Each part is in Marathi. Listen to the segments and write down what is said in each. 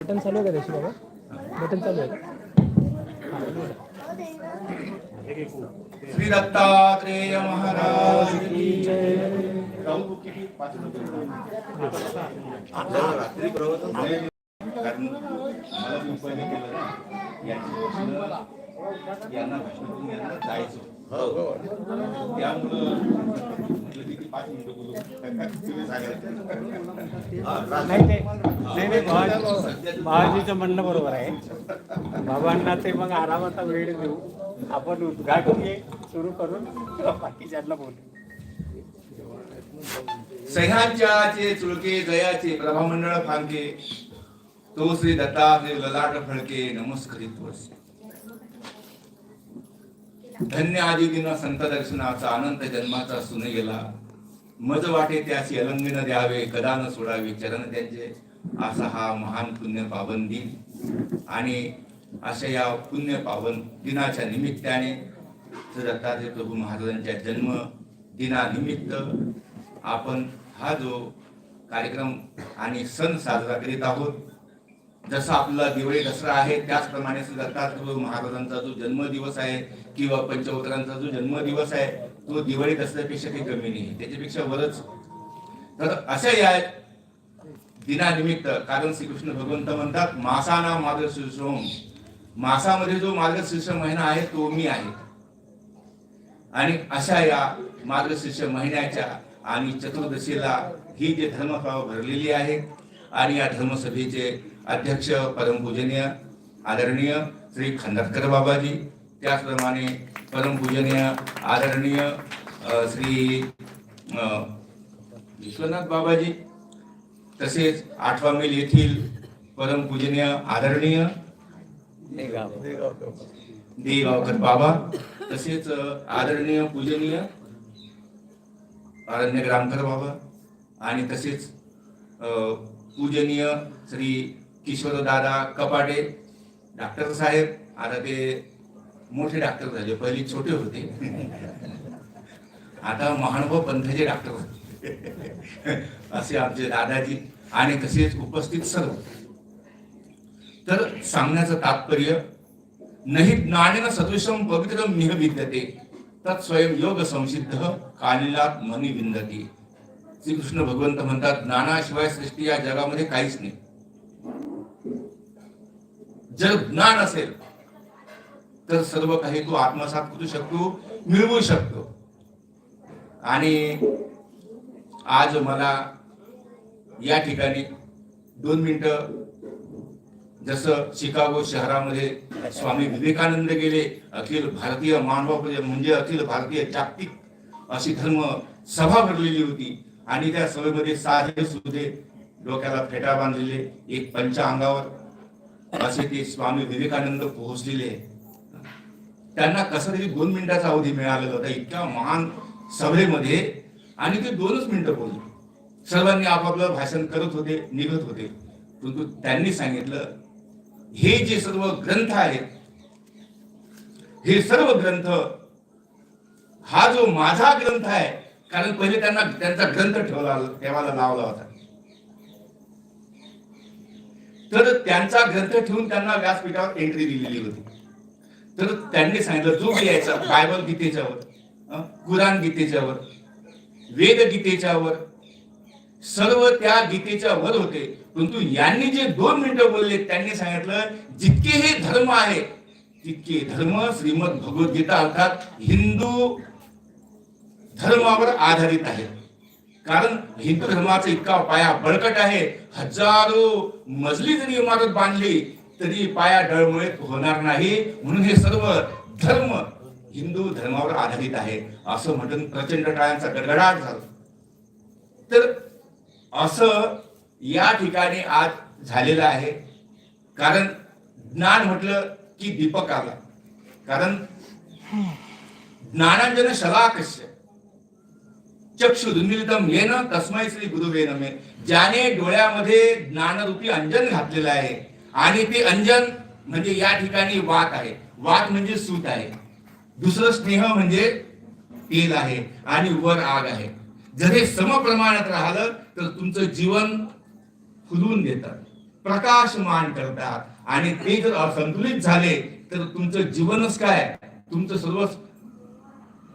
बटन चालू आहे का त्याची बाबा? बटन चालू आहे? श्री दत्तात्रेय महाराज यांना भाषण करून यांना जायचं नाही भावाजी भावाजीचं म्हणणं बरोबर आहे. बाबांना ते मग आरामाचा वेळ देऊ. आपण उद्घाटन हे सुरू करून बाकीच्यांना बोलू. सह्यांच्याचे चुलके जयाचे प्रभामंडळ फांके तो श्री दत्ता श्री ललाट फळके नमस्कृत वर्ष धन्य आदी दिन संत दर्शनाचा अनंत जन्माचा सुन गेला. मज वाटे त्यास अलंगन द्यावे कदा न सोडावे चरण त्यांचे. असा हा महान पुण्य पावन दिन. आणि अशा या पुण्य पावन दिनाच्या निमित्ताने दत्तात्रय प्रभू महाराजांच्या जन्म दिनानिमित्त आपण हा जो कार्यक्रम आणि सण साजरा करीत आहोत जसा आपला दिवाळी दसरा आहे त्याचप्रमाणे दत्तात्रय प्रभू महाराजांचा जो जन्मदिवस आहे किंवा पंचवतारांचा जो जन्मदिवस आहे तो दिवाळीत असल्यापेक्षा काही कमी नाही. त्याच्यापेक्षा वरच. तर अशा या दिनानिमित्त कारण श्रीकृष्ण भगवंत म्हणतात मासाना मार्गशीर्षम मासामध्ये जो मार्गशीर्ष महिना आहे तो मी आहे. आणि अशा या मार्गशीर्ष महिन्याच्या आणि चतुर्दशीला ही जे धर्मभाव भरलेली आहे आणि या धर्मसभेचे अध्यक्ष परमपूजनीय आदरणीय श्री खंडारकर बाबाजी त्याचप्रमाणे परमपूजनीय आदरणीय श्री विश्वनाथ बाबाजी तसेच आठवा मैल येथील परमपूजनीय आदरणीय हे देगावकर बाबा तसेच आदरणीय पूजनीय अरण्य ग्रामकर बाबा आणि तसेच पूजनीय श्री किशोरदादा कपाटे डॉक्टर साहेब आता ते मोठे डॉक्टर झाले. पहिले छोटे होते. आता महानुभव पंथाचे डॉक्टर होते. असे आमचे दादाजी आणि तसेच उपस्थित सर्व. तर सांगण्याचं तात्पर्य नहि ज्ञानेन सदृशम पवित्र मिह विद्यते तत् स्वयं योग संसिद्ध कालिलात मनी विंदते श्रीकृष्ण भगवंत म्हणतात ज्ञानाशिवाय सृष्टी या जगामध्ये काहीच नाही. जर ज्ञान असेल तर सर्व काही तो आत्मसात करू शकतो मिळवू शकतो. आणि आज मला या ठिकाणी दोन मिनिटं जसं शिकागो शहरामध्ये स्वामी विवेकानंद गेले अखिल भारतीय मानव म्हणजे अखिल भारतीय जागतिक अशी धर्म सभा भरलेली होती. आणि त्या सभेमध्ये साधे सुधे डोक्याला फेटा बांधलेले एक पंचांगावर असे ते स्वामी विवेकानंद पोहोचलेले. त्यांना कसं तरी दोन मिनिटाचा अवधी मिळालेला होता इतक्या महान सभेमध्ये. आणि ते दोनच मिनिटं बोलले. सर्वांनी आपापलं भाषण करत होते निघत होते. परंतु त्यांनी सांगितलं हे जे सर्व ग्रंथ आहेत हे सर्व ग्रंथ हा जो माझा ग्रंथ आहे कारण पहिले त्यांना त्यांचा ग्रंथ ठेवला ठेवायला लावला होता. तर त्यांचा ग्रंथ ठेवून त्यांना व्यासपीठावर एंट्री दिलेली होती. तर त्यांनी सांगितलं जो यायचा बायबल गीतेच्यावर कुराण गीतेच्यावर वेद गीतेच्यावर सर्व त्या गीतेच्या वर होते. परंतु यांनी जे दोन मिनिटं बोलले त्यांनी सांगितलं जितके हे धर्म आहे तितके धर्म श्रीमद भगवद्गीता अर्थात हिंदू धर्मावर आधारित आहे कारण हिंदू धर्माचा इतका पाया बळकट आहे हजारो मजली जरी इमारत बांधली तरी पाया डळमळीत होणार नाही. म्हणून हे सर्व धर्म हिंदू धर्मावर आधारित आहे. असं म्हणून प्रचंड टाळ्यांचा गडगडाट झाला. तर असं या ठिकाणी आज झालेलं आहे. कारण ज्ञान म्हटलं की दीपक आला. कारण ज्ञानांजन चक्षु चक्षुरुन्मिलितम येन तस्मय श्री गुरुवे नमे. ज्याने डोळ्यामध्ये ज्ञानरूपी अंजन घातलेलं आहे. आणि ते अंजन म्हणजे या ठिकाणी वात आहे. वात म्हणजे सूत आहे. दुसरं स्नेह म्हणजे तेल आहे आणि वर आग आहे. जर हे समप्रमाणात राहिलं तर तुमचं जीवन फुलवून देतात प्रकाशमान करतात. आणि ते जर असंतुलित झाले तर तुमचं जीवनच काय? तुमचं सर्व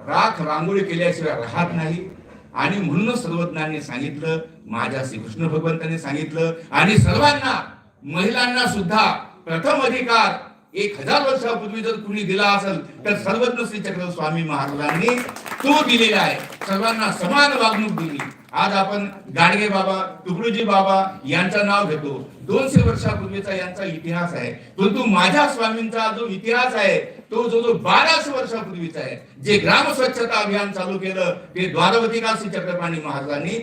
राख रांगोळी केल्याशिवाय राहत नाही. आणि म्हणूनच सर्वज्ञांनी सांगितलं माझ्या श्रीकृष्ण भगवंतांनी सांगितलं आणि सर्वांना महिलांना सुद्धा प्रथम अधिकार एक हजार वर्षापूर्वी जर कुणी दिला असेल तर सर्वज्ञ श्री चक्र स्वामी महाराजांनी तो दिलेला आहे. सर्वांना समान वागणूक दिली. आज आपण गाडगे बाबा तुकडोजी बाबा यांचं नाव घेतो. दोनशे वर्षापूर्वीचा यांचा इतिहास आहे. परंतु माझ्या स्वामींचा जो इतिहास आहे तो जो जो बाराशे वर्षापूर्वीचा आहे जे ग्राम स्वच्छता अभियान चालू केलं ते द्वारवती श्री चक्रपाणी महाराजांनी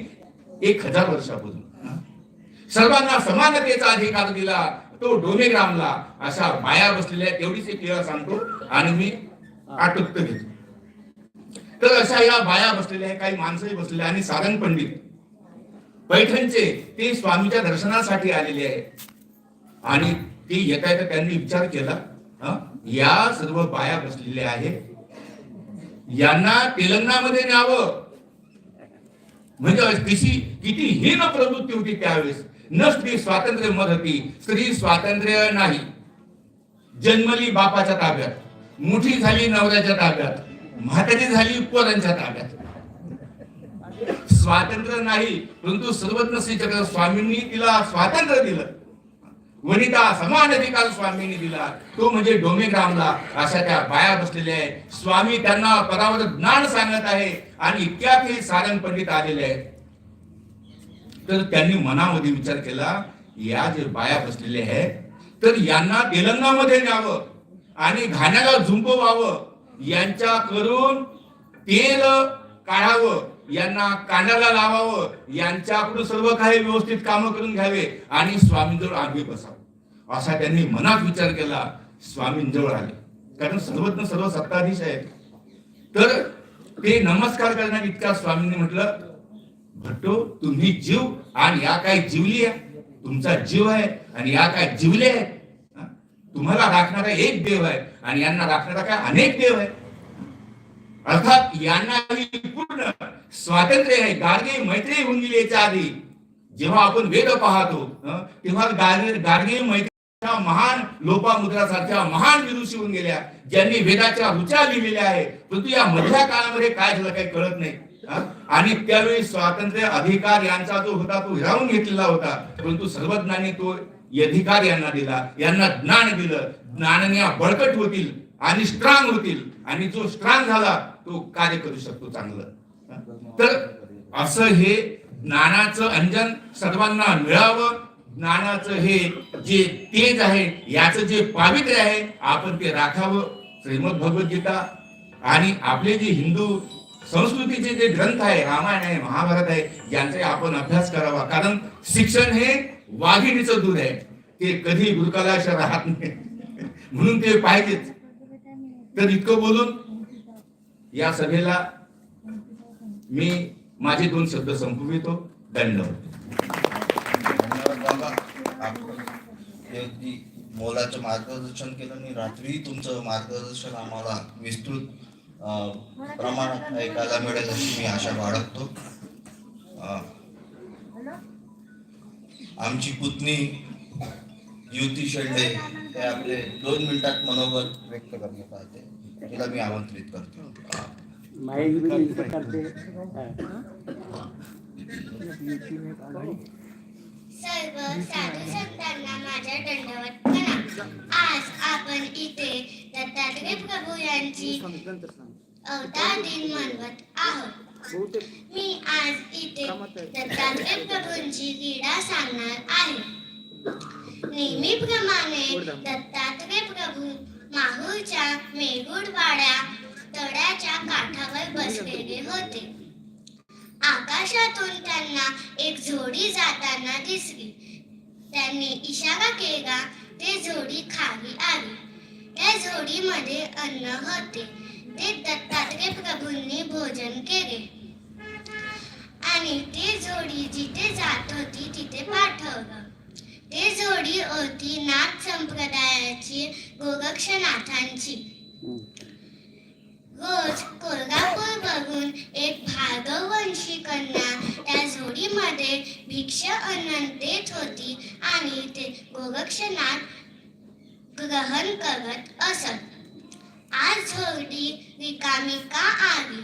एक हजार वर्षापूर्वी. सर्वांना समानतेचा अधिकार दिला तो डोमे ग्रामला अशा बाया बसलेल्या तेवढीच एक वेळा सांगतो आणि मी आटोक्त घेतो. तर अशा या बाया बसलेल्या काही माणसंही बसलेल्या आणि सारंग पंडित. पैठणचे ते स्वामीच्या दर्शनासाठी आलेले आहे आणि ते येता येता त्यांनी विचार केला या सर्व बाया बसलेल्या आहेत. यांना तेलंगणामध्ये न्यावं. म्हणजे कशी किती हीन प्रवृत्ती होती त्यावेळेस. न स्त्री स्वातंत्र्य मत होती. स्त्री स्वातंत्र्य नाही. जन्मली बापाच्या ताब्यात. मुठी झाली नवऱ्याच्या ताब्यात. म्हातारी झाली पोरांच्या ताब्यात. स्वातंत्र्य नाही परंतु सर्वज्ञ श्री चक्र स्वामींनी तिला स्वातंत्र्य दिलं. वनिता समान अधिकार स्वामींनी दिला. तो म्हणजे डोमेग्रामला अशा त्या बाया बसलेल्या आहेत. स्वामी त्यांना पदावर ज्ञान सांगत आहे आणि इतक्यात हे सारंग पंडित आलेले आहेत. तर त्यांनी मनामध्ये विचार केला या जे बाया बसलेल्या आहेत तर यांना तेलंगामध्ये न्यावं आणि घाण्याला झुंपवावं यांच्या करून तेल काढावं यांना कांड्याला लावावं यांच्याकडून सर्व काही व्यवस्थित काम करून घ्यावे आणि स्वामींजवळ आम्ही बसावं. असा त्यांनी मनात विचार केला स्वामींजवळ आले. कारण सर्वज्ञ सर्व सत्ताधीश आहेत. तर ते नमस्कार करण्यात इतका स्वामींनी म्हटलं भट्टो तुम्ही जीव आणि या काय जीवली आहे? तुमचा जीव आहे आणि या काय जीवले आहे? तुम्हाला राखणारा एक देव आहे आणि यांना राखणारा काय अनेक देव आहे. अर्थात यांना पूर्ण स्वातंत्र्य आहे. गार्गे मैत्री होऊन गेली याच्या आधी जेव्हा आपण वेद पाहतो तेव्हा गार्गे गार्गे मैत्री महान लोपामुद्रा सारख्या महान विदुषी होऊन गेल्या. ज्यांनी वेदाच्या रुचा लिहिलेल्या आहे परंतु या मधल्या काळामध्ये काय झालं काही कळत नाही. आणि त्यावेळी स्वातंत्र्य अधिकार यांचा जो होता तो हिरावून घेतलेला होता. परंतु सर्वज्ञांनी तो अधिकार यांना दिला. यांना ज्ञान दिलं. ज्ञानन्या बळकट होतील आणि स्ट्रॉंग होतील. आणि जो स्ट्रॉंग झाला तो कार्य करू शकतो चांगलं. तर असं हे ज्ञानाचं अंजन सर्वांना मिळावं. ज्ञानाचं हे जे तेज आहे याचं जे पावित्र्य आहे आपण ते राखावं. श्रीमद भगवद्गीता आणि आपले जे हिंदू संस्कृतीचे जे ग्रंथ आहे रामायण आहे महाभारत आहे यांचा आपण अभ्यास करावा. कारण शिक्षण हे वाघिणीचं दूध आहे. ते कधी गुरुकालाश राहत नाही. म्हणून ते पाहिजेच. तर इतकं बोलून या सभेला मी माझे दोन शब्द संपवितो दंडवत धन्यवाद मोलाचं मार्गदर्शन केलं आणि रात्री तुमचं मार्गदर्शन आम्हाला विस्तृत अं, प्रमाणात ऐकायला मिळेल अशी मी आशा बाळगतो. आमची पुतणी युती शेंडे ते आपले दोन मिनिटात मनोबल व्यक्त करण्यात आले तिला मी आमंत्रित करतो. हा. सर्व साधू संतांना माझ्या दंडवत प्रणाम आज आपण इथे दत्तात्रय प्रभू यांची. अवतार दिन मनवत आहोत. मी आज इथे दत्तात्रय प्रभूंची लीला सांगणार आहे. नेहमीप्रमाणे दत्तात्रय प्रभू माहूरच्या मेगुडवाड्या तळ्याच्या काठावर बसलेले होते. आकाशातून त्यांना एक जोडी जाताना दिसली. त्यांनी इशारा केला ते जोडी खाली आली. त्या झोडीमध्ये अन्न होते. ते दत्तात्रय प्रभूंनी भोजन केले. आणि ते जोडी जिथे जात होती तिथे पाठवलं. ते जोडी होती नाथ संप्रदायाची गोरक्षनाथांची. रोज कोल्हापूर बघून एक भार्गववंशी कन्या त्या जोडीमध्ये भिक्ष अन्न देत होती. आणि ते गोरक्षनाथ ग्रहण करत असत. आज झोडी रिकामी का आली.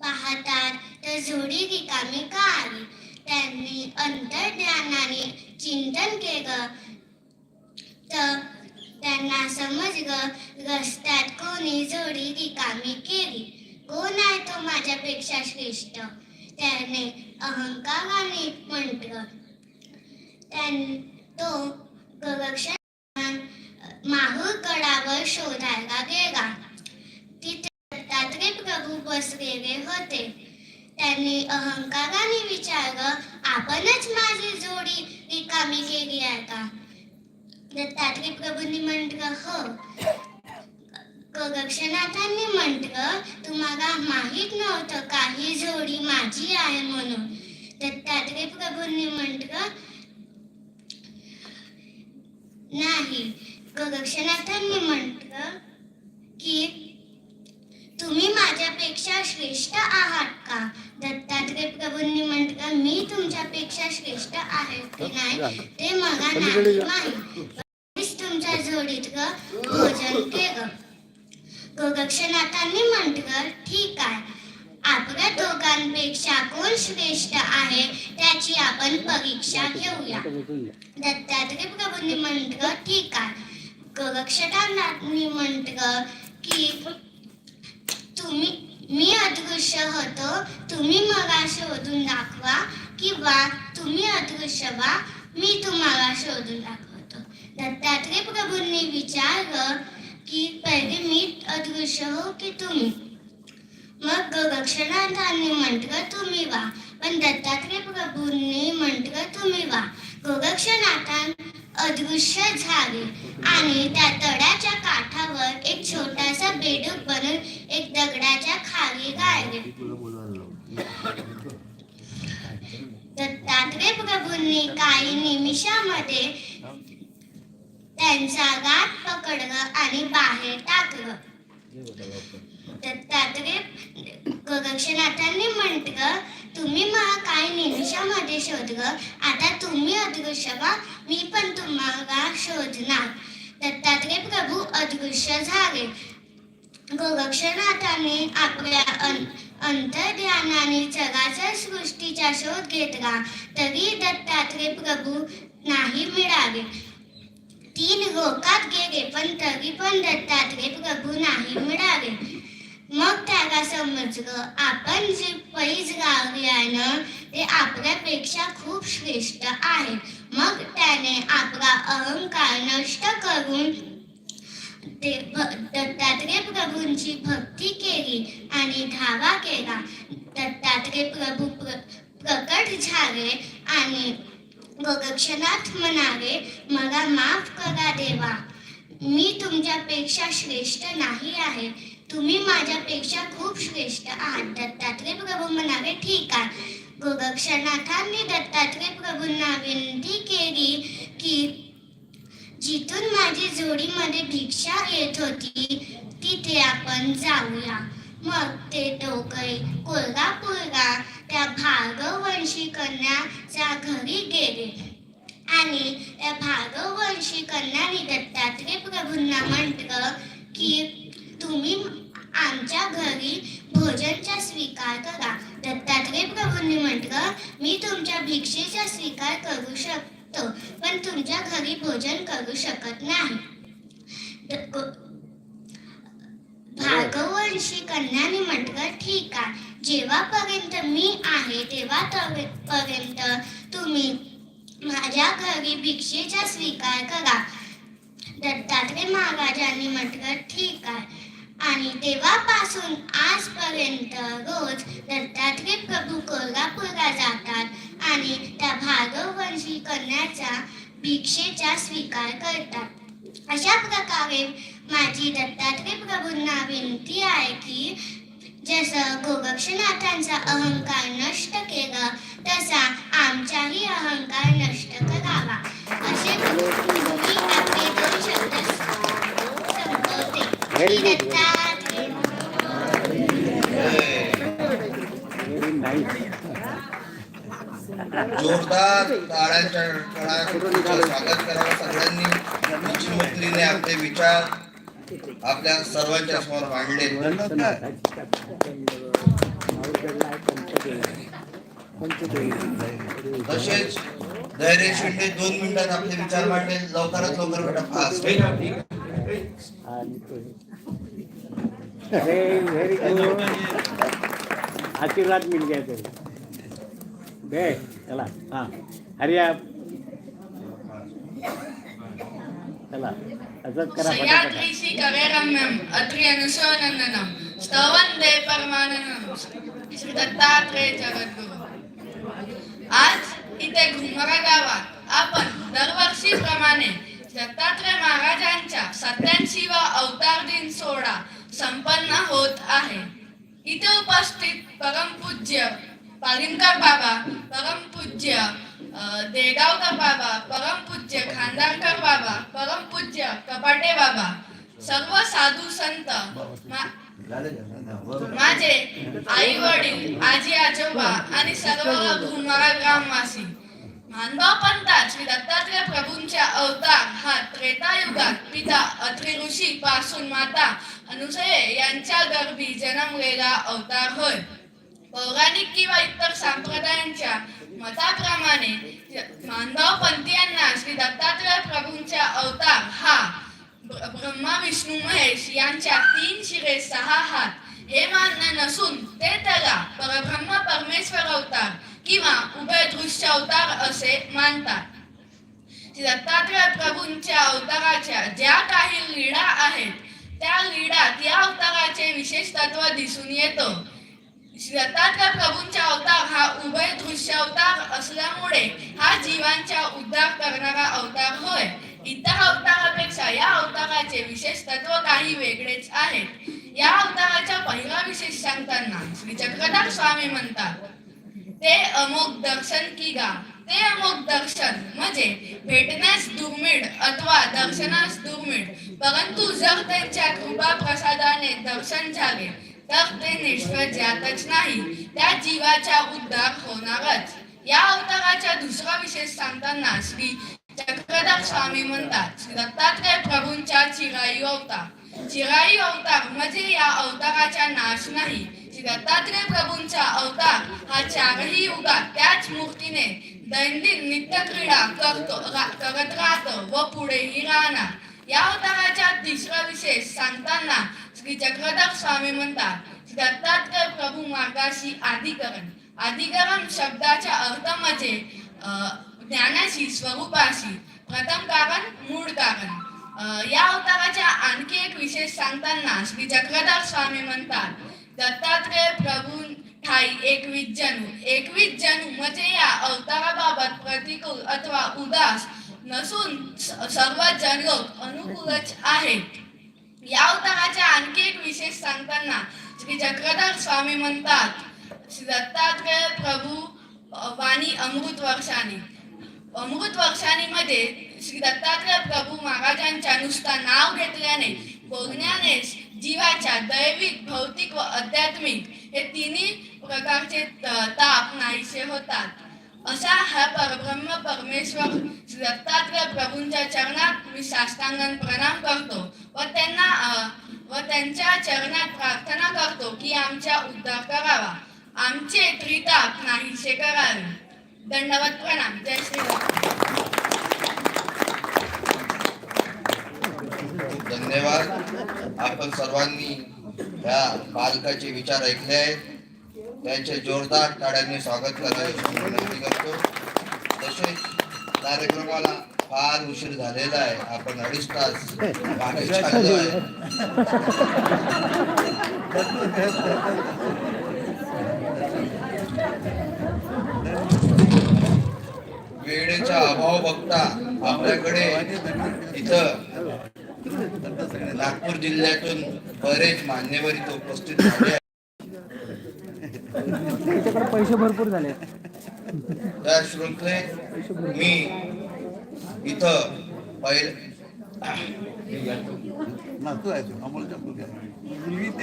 पाहतात तर झोडी रिकामी का आली. त्यांनी अंतर्ज्ञानाने चिंतन केलं. तर त्यांना समजलं रस्त्यात कोणी जोडी रिकामी केली. कोण आहे तो माझ्यापेक्षा श्रेष्ठ? त्याने अहंकाराने म्हटलं. त्यां तो गरक्षण माहूर गडावर शोधायला गेला. तिथे दत्तात्रय प्रभू बसलेले होते. त्यांनी अहंकाराने विचारलं आपणच माझी जोडी रिकामी केली आहे का? दत्तात्रय प्रभूंनी म्हटलं हो. गोरक्षनाथांनी म्हटलं तुम्हाला माहीत नव्हतं काही जोडी माझी आहे म्हणून. दत्तात्रय प्रभूंनी म्हटलं नाही गोरक्षनाथांनी म्हटलं की तुम्ही माझ्यापेक्षा श्रेष्ठ आहात का? दत्तात्रय प्रभूंनी म्हटलं मी तुमच्यापेक्षा श्रेष्ठ आहे की नाही? ते मला नाही माहीत. तुमच्या जोडीतलं भोजन केलं. गोरक्षनाथांनी म्हटलं ठीक आहे. आपल्या दोघांपेक्षा कोण श्रेष्ठ आहे त्याची आपण परीक्षा घेऊया. दत्तात्रय प्रभूंनी म्हटलं ठीक आहे. गोरक्षनाथांनी म्हटलं की तुम्ही मी अदृश्य होतो तुम्ही मला शोधून दाखवा किंवा तुम्ही अदृश्य व्हा मी तुम्हाला शोधून दाखवतो. दत्तात्रय प्रभूंनी विचारलं की पहिले मी अदृश्य हो की तुम्ही? मग गोरक्षनाथांनी म्हटलं तुम्ही वा पण दत्तात्रय प्रभूंनी म्हटलं तुम्ही वा गोरक्षनाथान अदृश्य झाले. आणि त्या तळ्याच्या काठावर एक छोटासा बेडूक बनून एक दगडाच्या खाली गाळले. दत्तात्रय प्रभूंनी काही निमिषामध्ये त्यांचा गाठ पकडलं आणि बाहेर टाकलं. दत्तात्रय गोरक्षनाथांनी म्हटलं तुम्ही मला काही निमिषामध्ये शोधलं. आता तुम्ही अदृश्य मी पण तुम्हाला शोधणार. दत्तात्रय प्रभू अदृश्य झाले. गोरक्षनाथाने आपल्या अन अंतर्ध्यानाने चराचर सृष्टीचा शोध घेतला तरी दत्तात्रय प्रभू नाही मिळाले. तीन लोकात गेले पण तरी पण दत्तात्रय प्रभू नाही मिळाले. मग त्याला समजलं आपण जे पैज लावले आहे ना ते आपल्यापेक्षा खूप श्रेष्ठ आहे. मग त्याने आपला अहंकार नष्ट करून ते दत्तात्रय प्रभूंची भक्ती केली आणि धावा केला. दत्तात्रय प्रभू प्र प्रकट झाले आणि गोरक्षनाथ म्हणाले मला माफ करा देवा मी तुमच्यापेक्षा श्रेष्ठ नाही आहे. तुम्ही माझ्यापेक्षा खूप श्रेष्ठ आहात. दत्तात्रय प्रभू म्हणावे ठीक आहे. गोरक्षनाथांनी दत्तात्रय प्रभूंना विनंती केली की जिथून माझी जोडीमध्ये भिक्षा येत होती तिथे आपण जाऊया. मग ते दोघे कोल्हापूरला त्या भागवंशी कन्याच्या घरी गेले. आणि त्या भागवंशी कन्याने दत्तात्रय प्रभूंना म्हटलं की तुम्ही आमच्या घरी भोजनचा स्वीकार करा दत्तात्रय प्रभूंनी म्हटलं मी तुमच्या भिक्षेचा स्वीकार करू शकतो पण तुमच्या घरी भोजन करू शकत नाही. द- गो- कन्याने म्हटलं ठीक आहे. जेव्हापर्यंत मी आहे तेव्हा पर्यंत तुम्ही माझ्या घरी भिक्षेचा स्वीकार करा. दत्तात्रय महाराजांनी म्हटलं ठीक आहे. आणि तेव्हापासून आजपर्यंत रोज दत्तात्रय प्रभू कोल्हापूरला जातात. आणि त्या भार्गववंशी कन्याचा भिक्षेचा स्वीकार करतात. अशा प्रकारे माझी दत्तात्रय प्रभूंना विनंती आहे की जसं गोरक्षनाथांचा अहंकार नष्ट केला तसा आमचाही अहंकार नष्ट करावा. असे मी आपले दोन शब्द संपवते. जोरदार टाळ्यांच्या टाळ्या स्वागत करावं सगळ्यांनी. मुख्यमंत्रीने आपले विचार आपल्या सर्वांच्या समोर मांडले. तसेच धैर्य शिंदे दोन मिनिटात आपले विचार मांडले. लवकरात लवकर बेटा फास्ट व्हेरी गुड आशीर्वाद मिल गया तेरे. दे चला हां. हरिया चला असंच करा पटापट. सह्याद्रीशी कवेरम्यम अत्रि अनुशोनंदनम स्तवंदे परमाननम श्री दत्तात्रेय जगद्गुरु। आज इथे घुमरा गावात आपण दरवर्षीप्रमाणे दत्तात्रय महाराजांच्या सत्याऐंशीवा अवतार दिन सोहळा संपन्न होत आहे. इथे उपस्थित परमपूज्य पालिमकर बाबा परमपूज्य अ, देगावकर बाबा परमपूज्य खांदारकर बाबा परमपूज्य कपाटे बाबा सर्व साधू संत माझे आई वडील आजी आजोबा आणि सर्व घुमरा ग्रामवासी. मानभाव पंथात श्री दत्तात्रय प्रभूंच्या अवतार हा त्रेतायुगात पिता अत्रि ऋषी पासून माता अनुसये यांच्या गर्भी जन्मलेला अवतार होय. पौराणिक किंवा इतर संप्रदायांच्या मताप्रमाणे मानभाव पंथीयांना श्री दत्तात्रय प्रभूंच्या अवतार हा ब्रह्मा विष्णू महेश यांच्या तीन शिरे सहा हात हे मानणं नसून ते त्याला परब्रह्म परमेश्वर अवतार किंवा उभय दृश्य अवतार असे मानतात. दत्तात्रय प्रभूंच्या अवताराच्या ज्या काही लीळा आहेत त्या लीळात या अवताराचे विशेष तत्व दिसून येतो. श्री प्रभूंचा अवतार हा उभय दृश्य अवतार असल्यामुळे हा जीवांचा उद्धार करणारा अवतार होय. इतर अवतारापेक्षा या अवताराचे विशेष तत्व काही वेगळेच आहे या अवताराचा पहिला विशेष सांगताना श्री चक्रधर स्वामी म्हणतात ते अमोक दर्शन की गा? ते अमोक दर्शन म्हणजे भेटण्यास दुर्मिळ अथवा दर्शनास दुर्मिळ. परंतु जर त्यांच्या कृपा प्रसादाने दर्शन झाले तर ते निष्फळ जातच नाही त्या जीवाचा उद्धार होणारच. या अवताराचा दुसरा विशेष सांगताना श्री चक्रधर स्वामी म्हणतात श्री दत्तात्रय प्रभूंचा चिरायू अवतार. चिरायू अवतार म्हणजे या अवताराचा नाश नाही. श्री दत्तात्रय प्रभूंचा अवतार हा चारही युगात त्याच मूर्तीने दैनंदिन नित्यक्रीडा करतो रा- करत राहतो व पुढेही राहणार. या अवताराचा तिसरा विशेष सांगताना श्री चक्रधर स्वामी म्हणतात दत्तात्रय प्रभू मार्गाशी आदिकरण आदिकरण शब्दाचा अर्थ म्हणजे ज्ञानाशी स्वरूपाशी. प्रथम कारण मूळ कारण. या अवताराच्या आणखी एक विशेष सांगताना श्री चक्रधर स्वामी म्हणतात दत्तात्रय प्रभू ठाई एकवीस जणू एकवीस जणू म्हणजे या अवताराबाबत प्रतिकूल अथवा उदास नसून सर्वात सर्व अनुकूलच आहेत या अवताराचा आणखी एक विशेष सांगताना श्री चक्रधर स्वामी म्हणतात श्री दत्तात्रय प्रभू वाणी अमृत वर्षानी. अमृत वर्षाने मध्ये श्री दत्तात्रय प्रभू महाराजांच्या नुसता नाव घेतल्याने बोलण्याने जीवाच्या दैविक भौतिक व आध्यात्मिक हे तिन्ही प्रकारचे ताप नाहीसे होतात. असा हा परब्रह्म परमेश्वर श्री दत्तात्रय प्रभूंच्या चरणात मी साष्टांगण प्रणाम करतो व त्यांना व त्यांच्या चरणात प्रार्थना करतो की आमच्या उद्धार करावा. आमचे त्रिताप नाहीसे करावे. दंडवत प्रणाम. जय श्री धन्यवाद. आपण सर्वांनी या बालकाचे विचार ऐकले आहेत. त्यांचे जोरदार टाळ्यांनी स्वागत करावे विनंती करतो. तसेच कार्यक्रमाला फार उशीर झालेला आहे. आपण अडीच तास वेळेचा अभाव बघता आपल्याकडे इथं नागपूर जिल्ह्यातून बरेच मान्यवर इथे उपस्थित झाले आहेत. पैसे भरपूर झाले. त्या श्रोते मी इथं पहिले.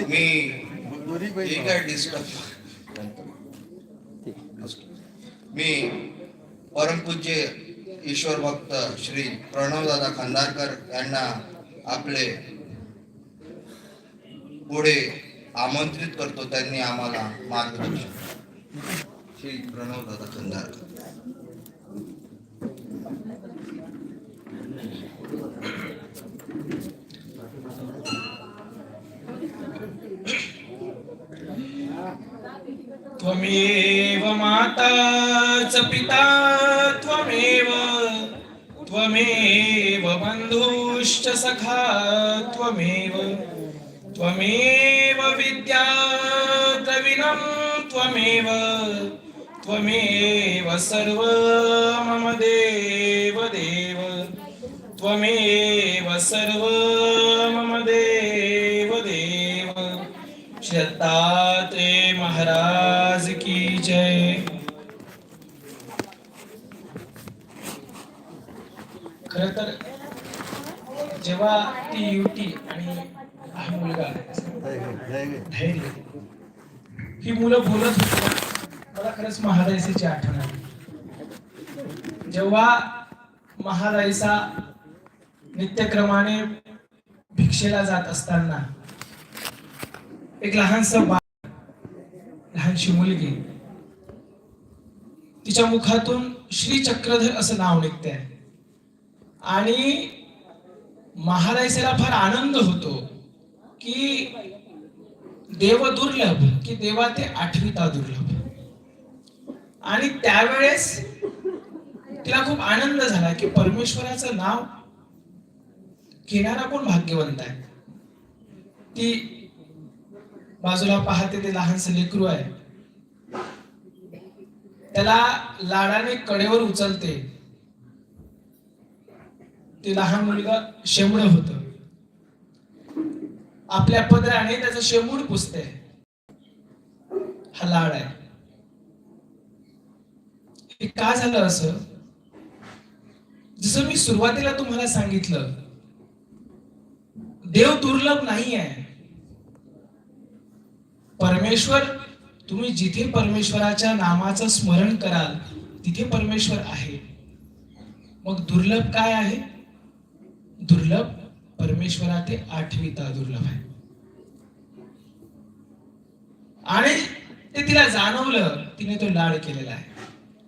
मी डिस्टर्ब मी परमपूज्य ईश्वर भक्त श्री प्रणवदादा खंदारकर यांना आपले पुढे आमंत्रित करतो त्यांनी आम्हाला मार्गदर्शन. श्री प्रणवदादा खंदारकर त्वमेव माता च पिता त्वमेव त्वमेव बन्धुश्च सखा त्वमेव त्वमेव विद्या त्वमेव त्वमेव सर्व मम देव देव। त्वमेव सर्व मम देव देव। श्रद्धात्रे महाराज की जय। खर तर जेव्हा ती युवती आणि हा मुलगा धैर्य ती मुलं बोलत होती मला खरंच महाराजाची आठवण आली. जेव्हा महाराजा नित्यक्रमाने भिक्षेला जात असताना एक लहानस बाळ लहानशी मुलगी तिच्या मुखातून श्री चक्रधर असं नाव निघते आणि महाराजाला फार आनंद होतो की देव दुर्लभ की देवा ते आठवीता दुर्लभ. आणि त्यावेळेस तिला खूप आनंद झाला की परमेश्वराचं नाव घेणारा कोण भाग्यवंत आहे? ती बाजूला पाहते ते लहानस लेकरू आहे. त्याला लाडाने कडेवर उचलते. ते लहान मुलगा शेंबड होत. आपल्या पदराने त्याचं शेमूड पुसते हा लाड आहे. हे का झालं असं? जसं मी सुरुवातीला तुम्हाला सांगितलं देव दुर्लभ नाही आहे परमेश्वर तुम्ही जिथे परमेश्वराच्या नामाचं स्मरण कराल तिथे परमेश्वर आहे. मग दुर्लभ काय आहे? दुर्लभ परमेश्वरा ते आठवीता दुर्लभ आहे आणि ते तिला जाणवलं तिने तो लाड केलेला आहे.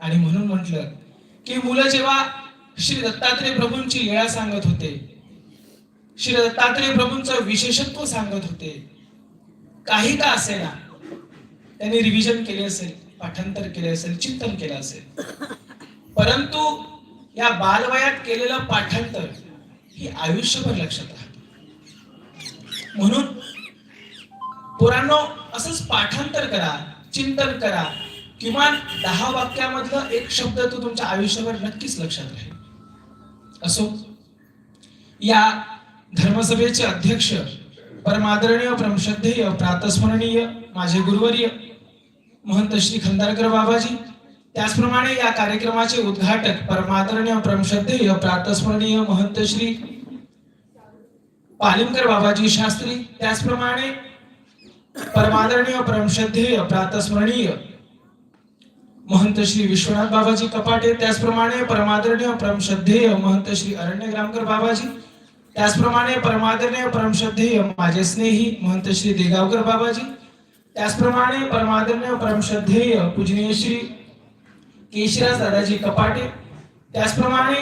आणि म्हणून म्हटलं की मुलं जेव्हा श्री दत्तात्रय प्रभूंची लीळा सांगत होते श्री दत्तात्रय प्रभूंचं विशेषत्व सांगत होते काही का असेना त्यांनी रिव्हिजन केले असेल पाठांतर केले असेल चिंतन केलं असेल. परंतु या बालवयात केलेलं पाठांतर ही आयुष्यभर लक्षात राहत. म्हणून पोरांनो असंच पाठांतर करा चिंतन करा. किमान दहा वाक्यामधलं एक शब्द तो तुमच्या आयुष्यावर नक्कीच लक्षात राहील. असो या धर्मसभेचे अध्यक्ष परमादरणीय परमश्रद्धेय प्रातस्मरणीय माझे गुरुवर्य महंत श्री खंदारकर बाबाजी त्याचप्रमाणे या कार्यक्रमाचे उद्घाटक परमादरणीय परमश्रद्धेय प्रातस्मरणीय महंत श्री पालिमकर बाबाजी शास्त्री त्याचप्रमाणे परमादरणीय परमश्रद्धेय प्रातस्मरणीय महंत श्री विश्वनाथ बाबाजी कपाटे त्याचप्रमाणे परमादरणीय परमश्रद्धेय महंत श्री अरण्य ग्रामकर बाबाजी त्याचप्रमाणे परमादरणीय परमश्रद्धेय माझे स्नेही महंत श्री देगावकर बाबाजी त्याचप्रमाणे परमादरणीय परमश्रद्धेय पूजनीय श्री केशराज दादाजी कपाटे त्याचप्रमाणे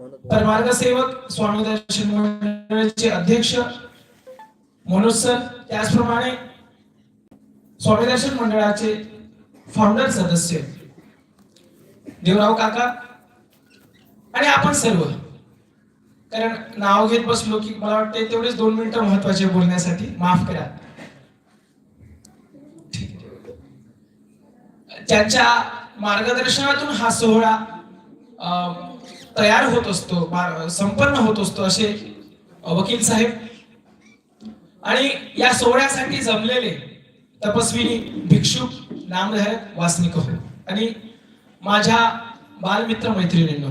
तर मार्गसेवक स्वामी दर्शन मंडळाचे अध्यक्ष मनोज सर त्याचप्रमाणे स्वामी दर्शन मंडळाचे फाउंडर सदस्य देवराव काका आणि आपण सर्व. कारण नाव घेत बसलो की मला वाटते तेवढेच दोन मिनिटं महत्त्वाचे बोलण्यासाठी. माफ करा. त्यांच्या मार्गदर्शनातून हा सोहळा अं, तयार होत असतो संपन्न होत असतो असे वकील साहेब. आणि या सोहळ्यासाठी जमलेले तपस्विनी भिक्षुक नामधारक वासनिक हो आणि माझ्या बालमित्र मैत्रिणींनो.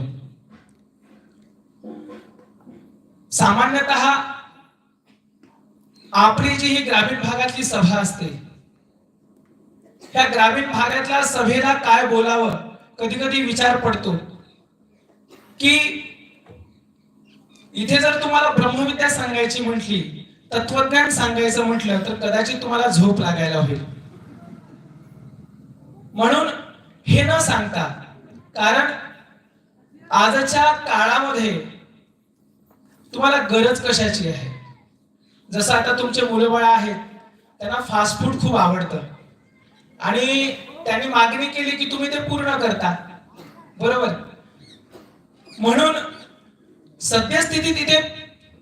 सामान्यतः आपली जी ही ग्रामीण भागातली सभा असते त्या ग्रामीण भागातल्या सभेला काय बोलावं कधी कधी विचार पडतो. की इथे जर तुम्हाला ब्रह्मविद्या सांगायची म्हटली तत्वज्ञान सांगायचं म्हटलं तर कदाचित तुम्हाला झोप लागायला होईल. म्हणून हे न सांगता कारण आजच्या काळामध्ये तुम्हाला गरज कशाची आहे? जसं आता तुमचे मुलं बाळ आहेत त्यांना फास्ट फूड खूप आवडतं. आणि त्यांनी मागणी केली की तुम्ही ते पूर्ण करता. बरोबर? म्हणून सद्यस्थितीत इथे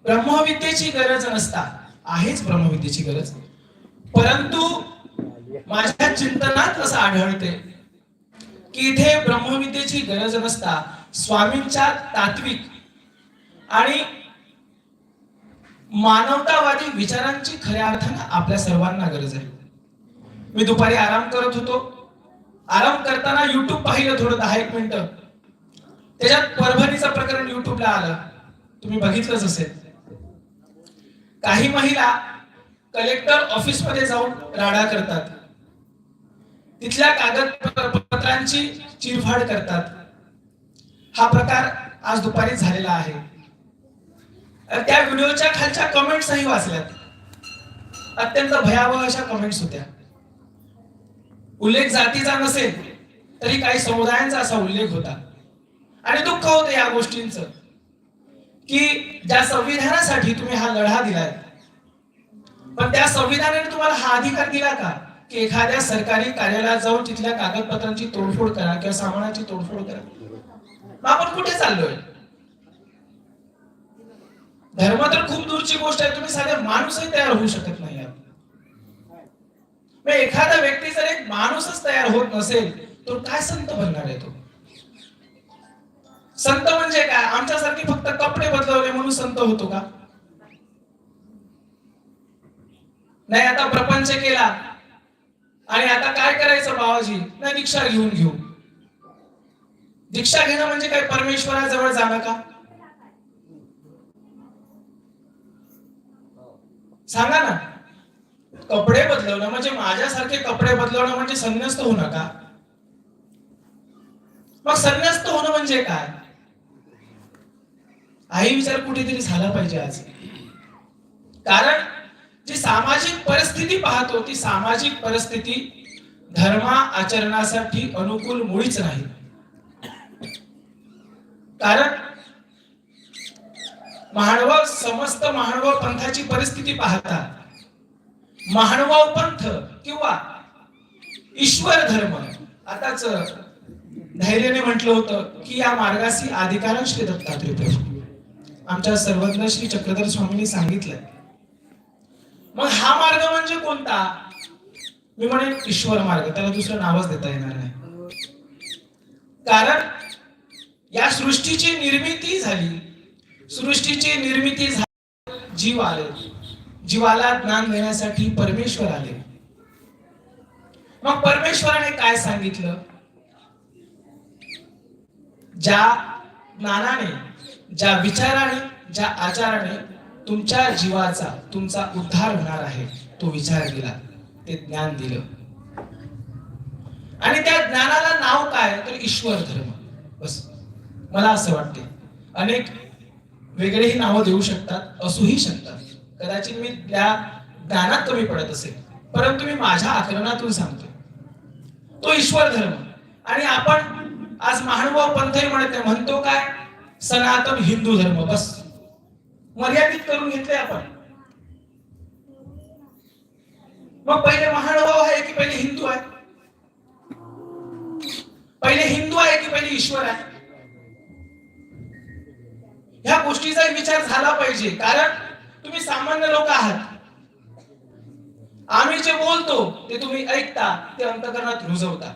ब्रह्मविद्येची गरज नसता. आहेच ब्रह्मविद्येची गरज. परंतु माझ्या चिंतनात असं आढळते की इथे ब्रह्मविद्येची गरज नसता. स्वामींच्या तात्विक आणि मानवतावादी विचारांची खऱ्या अर्थानं आपल्या सर्वांना गरज आहे. मी दुपारी आराम करत होतो. आराम करताना युट्यूब पाहिलं थोडं दहा एक मिनिटं. त्याच्यात परभणीचं प्रकरण युट्यूबला आलं. तुम्ही बघितलंच असेल. काही महिला कलेक्टर ऑफिसमध्ये जाऊन राडा करतात. तिथल्या कागदपत्रांची चिरफाड करतात. हा प्रकार आज दुपारी झालेला आहे. त्या व्हिडिओच्या खालच्या कमेंट्सही वाचल्यात. अत्यंत भयावह अशा कमेंट्स होत्या. उल्लेख जातीचा नसेल तरी काही समुदायांचा असा उल्लेख होता. आणि दुःख होतं या गोष्टींच. की ज्या संविधानासाठी तुम्ही हा लढा दिलाय पण त्या संविधानाने तुम्हाला हा अधिकार दिला का? की एखाद्या सरकारी कार्यालयात जाऊन तिथल्या कागदपत्रांची तोडफोड करा किंवा सामानाची तोडफोड करा? मग आपण कुठे चाललोय? धर्म तर खूप दूरची गोष्ट आहे तुम्ही साधे माणूसही तयार होऊ शकत नाही एखादा व्यक्ती जर एक माणूसच तयार होत नसेल तर काय संत बनणार आहे तो? संत म्हणजे काय? आमच्यासारखे फक्त कपडे बदलवले म्हणून संत होतो का? नाही आता प्रपंच केला. आणि आता काय करायचं बाबाजी? नाही दीक्षा घेऊन घेऊ. दीक्षा घेणं म्हणजे काय? परमेश्वराजवळ जाणं का? सांगा ना. कपडे बदलवणं म्हणजे माझ्यासारखे कपडे बदलवणं म्हणजे संन्यस्त होणं का मग संन्यस्त होणं म्हणजे काय? हाही विचार कुठेतरी झाला पाहिजे आज. कारण जी सामाजिक परिस्थिती पाहतो ती सामाजिक परिस्थिती धर्मा आचरणासाठी अनुकूल मुळीच नाही. कारण महाणव समस्त महाणव पंथाची परिस्थिती पाहता महाणवाव पंथ किंवा ईश्वर धर्म आताच धैर्याने म्हटलं होतं की या मार्गाशी अधिकारण श्री दत्तात्रय प्रभू. आमच्या सर्वज्ञ श्री चक्रधर स्वामींनी सांगितलंय. मग हा मार्ग म्हणजे कोणता? मी म्हणेन ईश्वर मार्ग. त्याला दुसरं नावच देता येणार नाही. कारण या सृष्टीची निर्मिती झाली. सृष्टीची निर्मिती झाली जीव आले. जीवाला ज्ञान देण्यासाठी परमेश्वर आले. मग परमेश्वराने काय सांगितलं? ज्या ज्ञानाने ज्या विचाराने ज्या आचाराने तुमच्या जीवाचा तुमचा उद्धार होणार आहे तो विचार दिला. ते ज्ञान दिलं. आणि त्या ज्ञानाला नाव काय? तर ईश्वर धर्म. बस. मला असं वाटते अनेक वेगळेही नावं देऊ शकतात असूही शकतात. कदाचित मी त्या ज्ञानात कमी पडत असेल. परंतु मी माझ्या आकलनातून सांगतो तो ईश्वर धर्म. आणि आपण आज महानुभाव पंथही म्हणत म्हणतो काय? सनातन हिंदू धर्म बस. मर्यादित करून घेतले आपण. मग पहिले महानुभाव आहे की पहिले हिंदू आहे? पहिले हिंदू आहे की पहिले ईश्वर आहे? ह्या गोष्टीचा विचार झाला पाहिजे. कारण तुम्ही सामान्य लोक आहात. आम्ही जे बोलतो ते तुम्ही ऐकता ते अंतकरणात रुजवता.